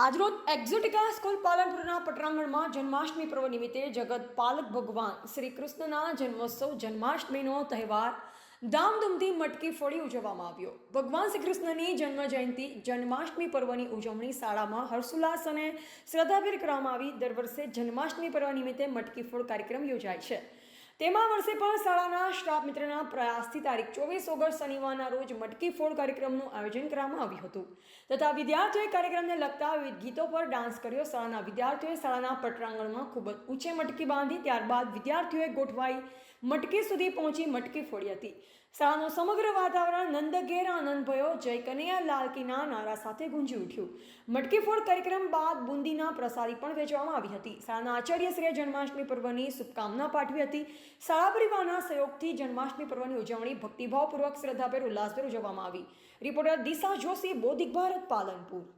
આજરોજ Exotica school પાલનપુરના પટરાંગણમાં જન્માષ્ટમી પર્વ નિમિત્તે જગત પાલક ભગવાન શ્રી કૃષ્ણના જન્મોત્સવ જન્માષ્ટમીનો તહેવાર ધામધૂમથી મટકી ફોડી ઉજવવામાં આવ્યો. ભગવાન શ્રી કૃષ્ણની જન્મ જયંતિ જન્માષ્ટમી પર્વની ઉજવણી શાળામાં હર્ષોલ્લાસ અને શ્રદ્ધાભેર કરવામાં આવી. દર વર્ષે જન્માષ્ટમી પર્વ નિમિત્તે મટકી ફોડ કાર્યક્રમ યોજાય છે. તેમાં વર્ષે પણ શાળાના સ્ટાફ મિત્રના પ્રયાસથી તારીખ ચોવીસ ઓગસ્ટ શનિવારના રોજ મટકી ફોડ કાર્યક્રમનું આયોજન કરવામાં આવ્યું હતું. તથા વિદ્યાર્થીઓએ કાર્યક્રમને લગતા વિવિધ ગીતો પર ડાન્સ કર્યો. શાળાના વિદ્યાર્થીઓએ શાળાના પટરાંગણમાં ખૂબ જ ઊંચે મટકી બાંધી, ત્યારબાદ વિદ્યાર્થીઓએ ગોઠવાઈ મટકી સુધી પહોંચી મટકી ફોડી હતી. શાળાનું સમગ્ર વાતાવરણ નંદઘેર આનંદ ભયો, જય કનૈયા લાલકીના નારા સાથે ગુંજી ઉઠ્યું. મટકી ફોડ કાર્યક્રમ બાદ બુંદીના પ્રસાદી પણ વેચવામાં આવી હતી. શાળાના આચાર્યશ્રીએ જન્માષ્ટમી પર્વની શુભકામના પાઠવી હતી. શાળા પરિવારના સહયોગથી જન્માષ્ટમી પર્વની ઉજવણી ભક્તિભાવપૂર્વક શ્રદ્ધાભેર ઉલ્લાસભેર ઉજવવામાં આવી. રિપોર્ટર દિશા જોશી, બોધિક ભારત, પાલનપુર.